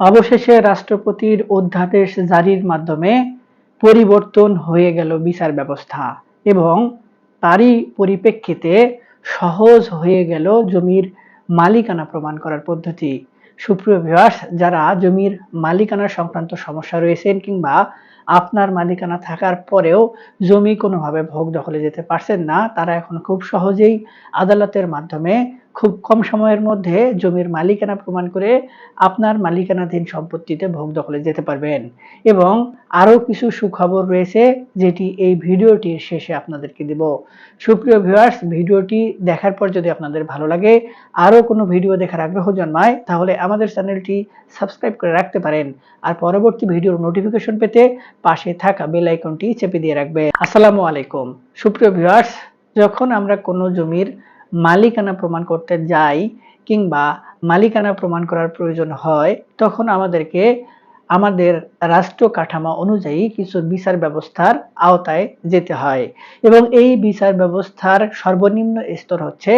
অবশেষে রাষ্ট্রপতির অধ্যাদেশ জারির মাধ্যমে পরিবর্তন হয়ে গেল বিচার ব্যবস্থা এবং তারই পরিপ্রেক্ষিতে সহজ হয়ে গেল জমির মালিকানা প্রমাণ করার পদ্ধতি। সুপ্রিয় যারা জমির মালিকানা সংক্রান্ত সমস্যা রয়েছেন কিংবা আপনার মালিকানা থাকার পরেও জমি কোনোভাবে ভোগ দখলে যেতে পারছেন না, তারা এখন খুব সহজেই আদালতের মাধ্যমে খুব কম সময়ের মধ্যে জমির মালিকানা প্রমাণ করে আপনার মালিকানাধীন সম্পত্তিতে ভোগ দখলে যেতে পারবেন। এবং আরও কিছু সুখবর রয়েছে যেটি এই ভিডিওটির শেষে আপনাদেরকে দেব। সুপ্রিয় ভিউয়ার্স ভিডিওটি দেখার পর যদি আপনাদের ভালো লাগে, আরও কোনো ভিডিও দেখার আগ্রহ জন্মায়, তাহলে আমাদের চ্যানেলটি সাবস্ক্রাইব করে রাখতে পারেন। আর পরবর্তী ভিডিওর নোটিফিকেশন পেতে পাশে থাকা বেল আইকনটি চেপে দিয়ে রাখবেন। আসসালামু আলাইকুম। সুপ্রিয় ভিউয়ার্স যখন আমরা কোনো জমির মালিকানা প্রমাণ করতে যাই কিংবা মালিকানা প্রমাণ করার প্রয়োজন হয়, তখন আমাদেরকে আমাদের রাষ্ট্র কাঠামো অনুযায়ী কিছু বিচার ব্যবস্থার আওতায় যেতে হয়। এবং এই বিচার ব্যবস্থার সর্বনিম্ন স্তর হচ্ছে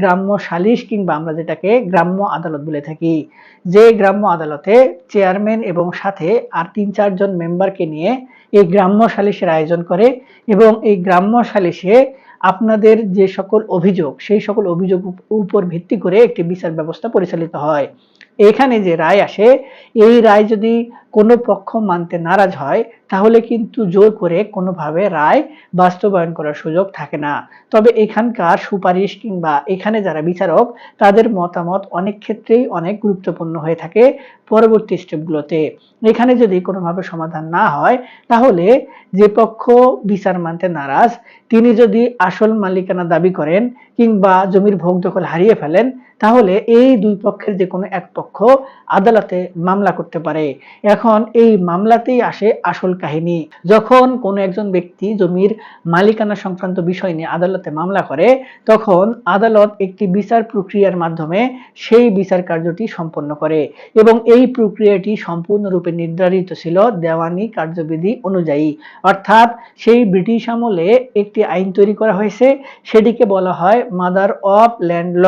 গ্রাম্য সালিশ কিংবা আমরা যেটাকে গ্রাম্য আদালত বলে থাকি। যে গ্রাম্য আদালতে চেয়ারম্যান এবং সাথে আর তিন চারজন মেম্বারকে নিয়ে এই গ্রাম্য সালিশের আয়োজন করে এবং এই গ্রাম্য সালিশে আপনাদের যে সকল অভিযোগ, সেই সকল অভিযোগ উপর ভিত্তি করে একটি বিচার ব্যবস্থা পরিচালিত হয়। এখানে যে রায় আসে, এই রায় যদি কোনো পক্ষ মানতে নারাজ হয়, তাহলে কিন্তু জোর করে কোনোভাবে রায় বাস্তবায়ন করার সুযোগ থাকে না। তবে এখানকার সুপারিশ কিংবা এখানে যারা বিচারক, তাদের মতামত অনেক ক্ষেত্রেই অনেক গুরুত্বপূর্ণ হয়ে থাকে পরবর্তী স্টেপগুলোতে। এখানে যদি কোনোভাবে সমাধান না হয়, তাহলে যে পক্ষ বিচার মানতে নারাজ, তিনি যদি আসল মালিকানা দাবি করেন কিংবা জমির ভোগ দখল হারিয়ে ফেলেন, তাহলে এই দুই পক্ষের যে কোনো এক পক্ষ আদালতে মামলা করতে পারে। এখন এই মামলাতেই আসে আসল কাহিনী। যখন কোনো একজন ব্যক্তি জমির মালিকানা সংক্রান্ত বিষয় নিয়ে আদালতে মামলা করে, তখন আদালত একটি বিচার প্রক্রিয়ার মাধ্যমে সেই বিচার কার্যটি সম্পন্ন করে এবং এই প্রক্রিয়াটি সম্পূর্ণরূপে নির্ধারিত ছিল দেওয়ানি কার্যবিধি অনুযায়ী। অর্থাৎ সেই ব্রিটিশ আমলে একটি আইন তৈরি করা হয়েছে, সেটিকে বলা হয় মাদার অফ ল্যান্ড ল।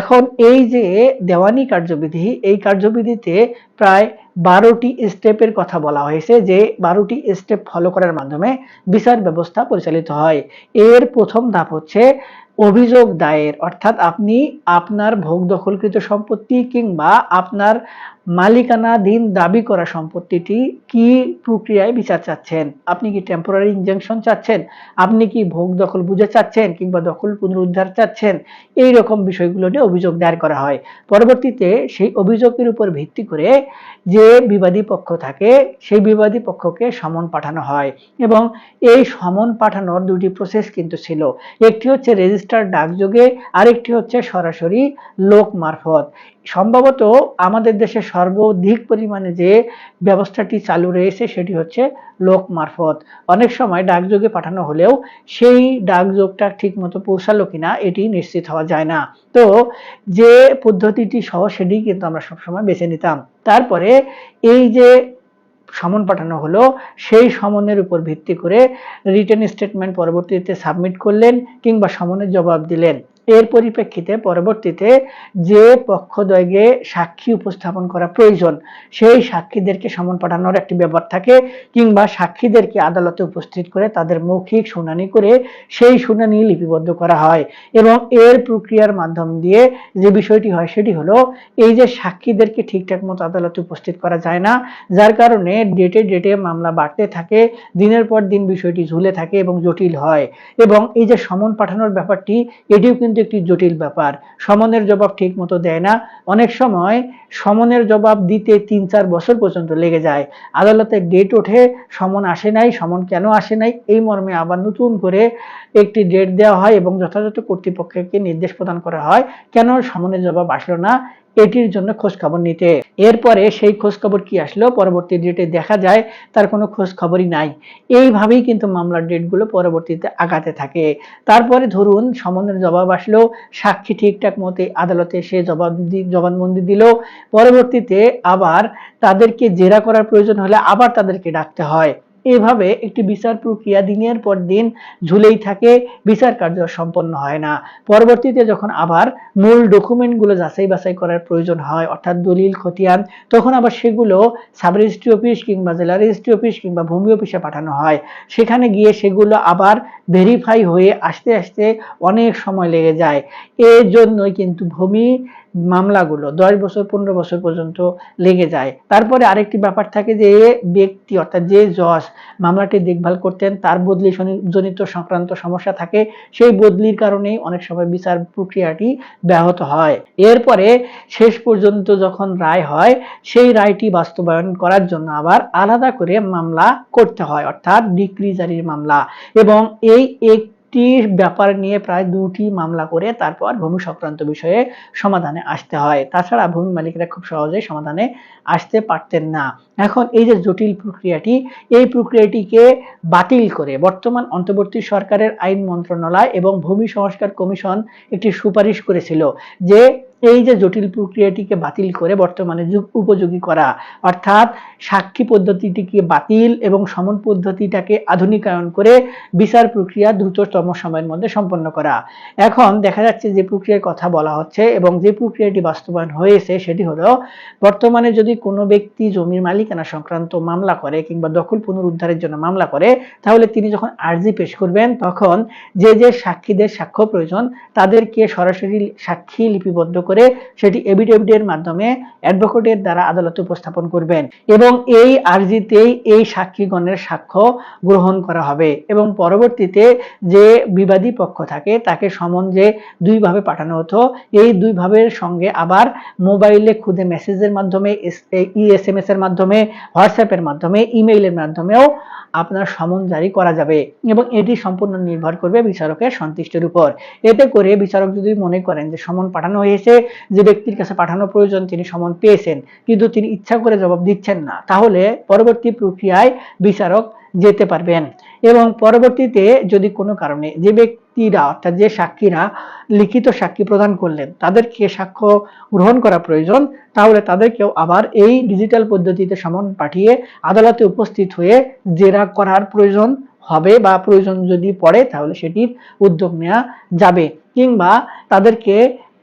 এখন এই যে দেওয়ানি কার্যবিধি, এই কার্যবিধিতে প্রায় বারোটি স্টেপের কথা বলা হয়েছে যে বারোটি স্টেপ ফলো করার মাধ্যমে বিচার ব্যবস্থা পরিচালিত হয়। এর প্রথম ধাপ হচ্ছে অভিযোগ দায়ের, অর্থাৎ আপনি আপনার ভোগ দখলকৃত সম্পত্তি কিংবা আপনার মালিকানাধীন দাবি করা সম্পত্তিটি কি প্রক্রিয়ায় বিচার চাচ্ছেন? আপনি কি টেম্পোরারি ইনজাংশন চাচ্ছেন? আপনি কি ভোগ দখল বুঝে চাচ্ছেন কিংবা দখল পুনরুদ্ধার চাচ্ছেন? এই রকম বিষয়গুলো নিয়ে অভিযোগ দায়ের করা হয়। পরবর্তীতে সেই অভিযোগের উপর ভিত্তি করে যে বিবাদী পক্ষ থাকে, সেই বিবাদী পক্ষকে সমন পাঠানো হয় এবং এই সমন পাঠানোর দুটি প্রসেস কিন্তু ছিল। একটি হচ্ছে রেজিস্টার ডাকযোগে আরেকটি হচ্ছে সরাসরি লোক মারফত। সম্ভবত আমাদের দেশে সর্বাধিক পরিমাণে যে ব্যবস্থাটি চালু রয়েছে সেটি হচ্ছে লোক মারফত। অনেক সময় ডাকযোগে পাঠানো হলেও সেই ডাকযোগটা ঠিক মতো পৌঁছালো কিনা এটি নিশ্চিত হওয়া যায় না। তো যে পদ্ধতিটি সহ সেটি কিন্তু আমরা সবসময় বেছে নিতাম। তারপরে এই যে সমন পাঠানো হলো, সেই সমনের উপর ভিত্তি করে রিটেন স্টেটমেন্ট পরবর্তীতে সাবমিট করলেন কিংবা সমনের জবাব দিলেন। এর পরিপ্রেক্ষিতে পরবর্তীতে যে পক্ষদ্বয়কে সাক্ষী উপস্থাপন করা প্রয়োজন, সেই সাক্ষীদেরকে সমন পাঠানোর একটি ব্যাপার থাকে কিংবা সাক্ষীদেরকে আদালতে উপস্থিত করে তাদের মৌখিক শুনানি করে সেই শুনানি লিপিবদ্ধ করা হয় এবং এর প্রক্রিয়ার মাধ্যম দিয়ে যে বিষয়টি হয় সেটি হলো, এই যে সাক্ষীদেরকে ঠিকঠাক মতো আদালতে উপস্থিত করা যায় না, যার কারণে ডেটে ডেটে মামলা বাড়তে থাকে, দিনের পর দিন বিষয়টি ঝুলে থাকে এবং জটিল হয়। এবং এই যে সমন পাঠানোর ব্যাপারটি, এটিও কিন্তু একটি জটিল ব্যাপার। সমনের জবাব ঠিক মতো দেয় না। অনেক সময় সমনের জবাব দিতে তিন চার বছর পর্যন্ত লেগে যায়। আদালতে ডেট ওঠে, সমন আসে নাই, সমন কেন আসে নাই, এই মর্মে আবার নতুন করে একটি ডেট দেওয়া হয় এবং যথাযথ কর্তৃপক্ষকে নির্দেশ প্রদান করা হয়। কেন সমনের জবাব আসলো না? এটির জন্য খোঁজ খবর নিতে। এরপরে সেই খোঁজ খবর কি আসলো? পরবর্তী ডেটে দেখা যায়, তার কোনো খোঁজ খবরই নাই। এইভাবেই কিন্তু মামলার ডেটগুলো পরবর্তীতে আগাতে থাকে। তারপরে ধরুন সমনের জবাব আসলো, সাক্ষী ঠিকঠাক মতে আদালতে সে জবাব জবানবন্দি দিল। পরবর্তীতে আবার তাদেরকে জেরা করার প্রয়োজন হলে আবার তাদেরকে ডাকতে হয়। এভাবে একটি বিচার প্রক্রিয়া দিনের পর দিন ঝুলেই থাকে, বিচার কার্য সম্পন্ন হয় না। পরবর্তীতে যখন আবার মূল ডকুমেন্টগুলো যাচাই বাছাই করার প্রয়োজন হয়, অর্থাৎ দলিল, খতিয়ান, তখন আবার সেগুলো সাব রেজিস্ট্রি অফিস কিংবা জেলা রেজিস্ট্রি অফিস কিংবা ভূমি অফিসে পাঠানো হয়। সেখানে গিয়ে সেগুলো আবার ভেরিফাই হয়ে আসতে আসতে অনেক সময় লেগে যায়। এর জন্যই কিন্তু ভূমি মামলাগুলো দশ বছর, পনেরো বছর পর্যন্ত লেগে যায়। তারপরে আরেকটি ব্যাপার থাকে যে ব্যক্তি অর্থাৎ যে জজ মামলাটি দেখভাল করতেন, তার বদলি জনিত সংক্রান্ত সমস্যা থাকে, সেই বদলির কারণেই অনেক সময় বিচার প্রক্রিয়াটি ব্যাহত হয়। এরপরে শেষ পর্যন্ত যখন রায় হয়, সেই রায়টি বাস্তবায়ন করার জন্য আবার আলাদা করে মামলা করতে হয়, অর্থাৎ ডিক্রি জারির মামলা। এবং এই একটি ব্যাপার নিয়ে প্রায় দুটি মামলা করে তারপর ভূমি সংক্রান্ত বিষয়ে সমাধানে আসতে হয়। তাছাড়া ভূমি মালিকরা খুব সহজে সমাধানে আসতে পারতেন না। এখন এই যে জটিল প্রক্রিয়াটি, এই প্রক্রিয়াটিকে বাতিল করে বর্তমান অন্তর্বর্তী সরকারের আইন মন্ত্রণালয় এবং ভূমি সংস্কার কমিশন একটি সুপারিশ করেছিল যে এই যে জটিল প্রক্রিয়াটিকে বাতিল করে বর্তমানে যুগ উপযোগী করা, অর্থাৎ সাক্ষী পদ্ধতিটিকে বাতিল এবং সমন পদ্ধতিটাকে আধুনিকায়ন করে বিচার প্রক্রিয়া দ্রুততম সময়ের মধ্যে সম্পন্ন করা। এখন দেখা যাচ্ছে যে প্রক্রিয়ার কথা বলা হচ্ছে এবং যে প্রক্রিয়াটি বাস্তবায়ন হয়েছে সেটি হলো, বর্তমানে যদি কোনো ব্যক্তি জমির মালিকানা সংক্রান্ত মামলা করে কিংবা দখল পুনরুদ্ধারের জন্য মামলা করে, তাহলে তিনি যখন আর্জি পেশ করবেন, তখন যে যে সাক্ষীদের সাক্ষ্য প্রয়োজন, তাদেরকে সরাসরি সাক্ষী লিপিবদ্ধ করে সেটি এভিডেভিটের মাধ্যমে অ্যাডভোকেটের দ্বারা আদালতে উপস্থাপন করবেন এবং এই আর্জিতেই এই সাক্ষীগণের সাক্ষ্য গ্রহণ করা হবে এবং পরবর্তীতে যে বিবাদী পক্ষ থাকে তাকে সমন যে দুইভাবে পাঠানো হতো, এই দুই ভাবের সঙ্গে আবার মোবাইলে খুদে মেসেজের মাধ্যমে ই এস এম এস এর মাধ্যমে হোয়াটসঅ্যাপের মাধ্যমে, ইমেইলের মাধ্যমেও আপনার সমন জারি করা যাবে এবং এটি সম্পূর্ণ নির্ভর করবে বিচারকের সন্তুষ্টির উপর। এতে করে বিচারক যদি মনে করেন যে সমন পাঠানো হয়েছে, যে ব্যক্তির কাছে পাঠানো প্রয়োজন, তিনি সমন পেয়েছেন, কিন্তু তিনি ইচ্ছা করে জবাব দিচ্ছেন না, তাহলে পরবর্তী প্রক্রিয়ায় বিচারক যেতে পারবেন। এবং পরবর্তীতে যদি কোনো কারণে যে ব্যক্তিরা অর্থাৎ যে সাক্ষীরা লিখিত সাক্ষী প্রদান করলেন, তাদেরকে সাক্ষ্য গ্রহণ করা প্রয়োজন, তাহলে তাদেরকেও আবার এই ডিজিটাল পদ্ধতিতে সমন পাঠিয়ে আদালতে উপস্থিত হয়ে জেরা করার প্রয়োজন হবে বা প্রয়োজন যদি পড়ে, তাহলে সেটির উদ্যোগ নেওয়া যাবে। কিংবা তাদেরকে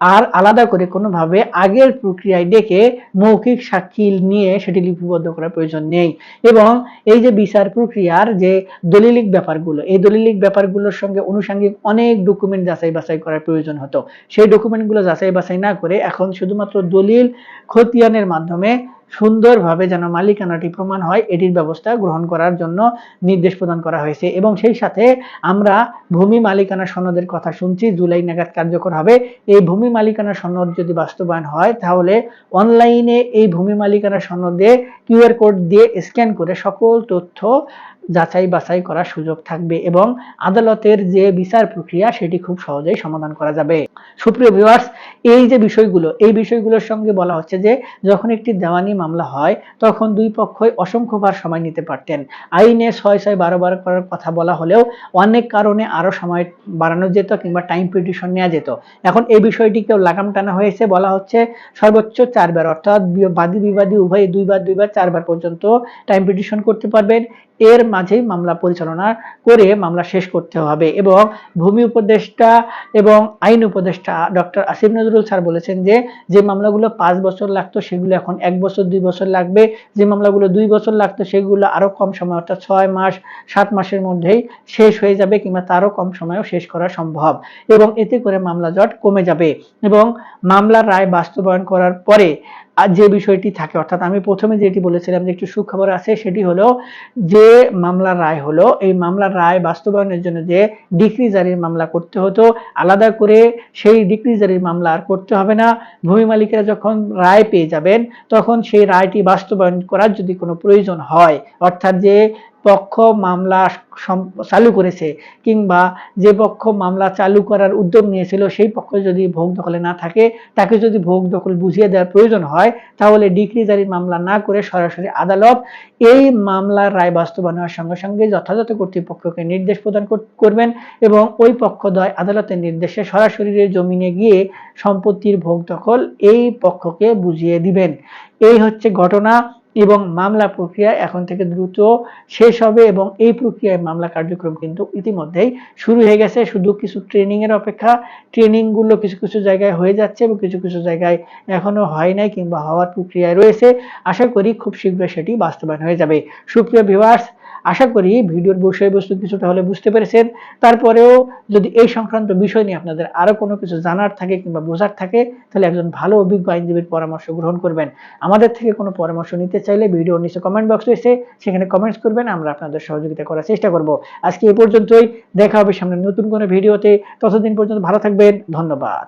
আর আলাদা করে কোনোভাবে আগের প্রক্রিয়ায় ডেকে মৌখিক সাক্ষী নিয়ে সেটি লিপিবদ্ধ করার প্রয়োজন নেই। এবং এই যে বিচার প্রক্রিয়ার যে দলিলিক ব্যাপারগুলো, এই দলিলিক ব্যাপারগুলোর সঙ্গে অনুষাঙ্গিক অনেক ডকুমেন্ট যাচাই বাছাই করার প্রয়োজন হতো। সেই ডকুমেন্টগুলো যাচাই বাছাই না করে এখন শুধুমাত্র দলিল খতিয়ানের মাধ্যমে সুন্দরভাবে যেন মালিকানাটি প্রমাণ হয়, এটির ব্যবস্থা গ্রহণ করার জন্য নির্দেশ প্রদান করা হয়েছে। এবং সেই সাথে আমরা ভূমি মালিকানা সনদের কথা শুনছি, জুলাই নাগাদ কার্যকর হবে। এই ভূমি মালিকানা সনদ যদি বাস্তবায়ন হয়, তাহলে অনলাইনে এই ভূমি মালিকানা সনদে কিউআর কোড দিয়ে স্ক্যান করে সকল তথ্য যাচাই বাছাই করার সুযোগ থাকবে এবং আদালতের যে বিচার প্রক্রিয়া সেটি খুব সহজেই সমাধান করা যাবে। সুপ্রিয় ভিউয়ার্স এই যে বিষয়গুলো, এই বিষয়গুলোর সঙ্গে বলা হচ্ছে যে, যখন একটি দেওয়ানি মামলা হয়, তখন দুই পক্ষই অসংখ্যবার সময় নিতে পারতেন। আইনে ছয় ছয় বারো বার করার কথা বলা হলেও অনেক কারণে আরও সময় বাড়ানো যেত কিংবা টাইম পিটিশন নেওয়া যেত। এখন এই বিষয়টিকেও লাগাম টানা হয়েছে, বলা হচ্ছে সর্বোচ্চ চারবার, অর্থাৎ বাদী বিবাদী উভয় দুইবার দুইবার, চারবার পর্যন্ত টাইম পিটিশন করতে পারবেন। এর মাঝেই মামলা পরিচালনা করে মামলা শেষ করতে হবে এবং ভূমি উপদেষ্টা এবং আইন উপদেষ্টা ডক্টর আসিফ নজরুল স্যার বলেছেন যে যে মামলাগুলো পাঁচ বছর লাগতো সেগুলো এখন এক বছর, দুই বছর লাগবে। যে মামলাগুলো দুই বছর লাগতো সেগুলো আরও কম সময়, অর্থাৎ ছয় মাস, সাত মাসের মধ্যেই শেষ হয়ে যাবে কিংবা তারও কম সময়েও শেষ করা সম্ভব এবং এতে করে মামলা জট কমে যাবে এবং মামলার রায় বাস্তবায়ন করার পরে আর যে বিষয়টি থাকে, অর্থাৎ আমি প্রথমে যেটি বলেছিলাম যে একটু সুখবর আছে, সেটি হলো যে মামলার রায় হলো, এই মামলার রায় বাস্তবায়নের জন্য যে ডিক্রি জারির মামলা করতে হতো, আলাদা করে সেই ডিক্রি জারির মামলা আর করতে হবে না। ভূমি মালিকেরা যখন রায় পেয়ে যাবেন, তখন সেই রায়টি বাস্তবায়ন করার যদি কোনো প্রয়োজন হয়, অর্থাৎ যে পক্ষ মামলা চালু করেছে কিংবা যে পক্ষ মামলা চালু করার উদ্যোগ নিয়েছিল, সেই পক্ষ যদি ভোগ দখলে না থাকে, তাকে যদি ভোগ দখল বুঝিয়ে দেওয়ার প্রয়োজন হয়, তাহলে ডিক্রি জারির মামলা না করে সরাসরি আদালত এই মামলার রায় বাস্তবায়নের সঙ্গে সঙ্গে যথাযথ কর্তৃপক্ষকে নির্দেশ প্রদান করবেন এবং ওই পক্ষদ্বয় আদালতের নির্দেশে সরাসরি জমিনে গিয়ে সম্পত্তির ভোগ দখল এই পক্ষকে বুঝিয়ে দিবেন। এই হচ্ছে ঘটনা। এবং মামলা প্রক্রিয়া এখন থেকে দ্রুত শেষ হবে এবং এই প্রক্রিয়ায় মামলা কার্যক্রম কিন্তু ইতিমধ্যেই শুরু হয়ে গেছে। শুধু কিছু ট্রেনিংয়ের অপেক্ষা ট্রেনিংগুলো কিছু কিছু জায়গায় হয়ে যাচ্ছে এবং কিছু কিছু জায়গায় এখনও হয় নাই কিংবা হওয়ার প্রক্রিয়ায় রয়েছে। আশা করি খুব শীঘ্রই সেটি বাস্তবায়ন হয়ে যাবে। সুপ্রিয় ভিউয়ার্স আশা করি ভিডিওর বিষয়বস্তু কিছুটা হলে বুঝতে পেরেছেন। তারপরেও যদি এই সংক্রান্ত বিষয় নিয়ে আপনাদের আরও কোনো কিছু জানার থাকে কিংবা বোঝার থাকে, তাহলে একজন ভালো অভিজ্ঞ আইনজীবীর পরামর্শ গ্রহণ করবেন। আমাদের থেকে কোনো পরামর্শ নিতে চাইলে ভিডিওর নিচে কমেন্ট বক্স রয়েছে, সেখানে কমেন্টস করবেন, আমরা আপনাদের সহযোগিতা করার চেষ্টা করব। আজকে এই পর্যন্তই, দেখা হবে সামনে নতুন কোনো ভিডিওতে। ততদিন পর্যন্ত ভালো থাকবেন, ধন্যবাদ।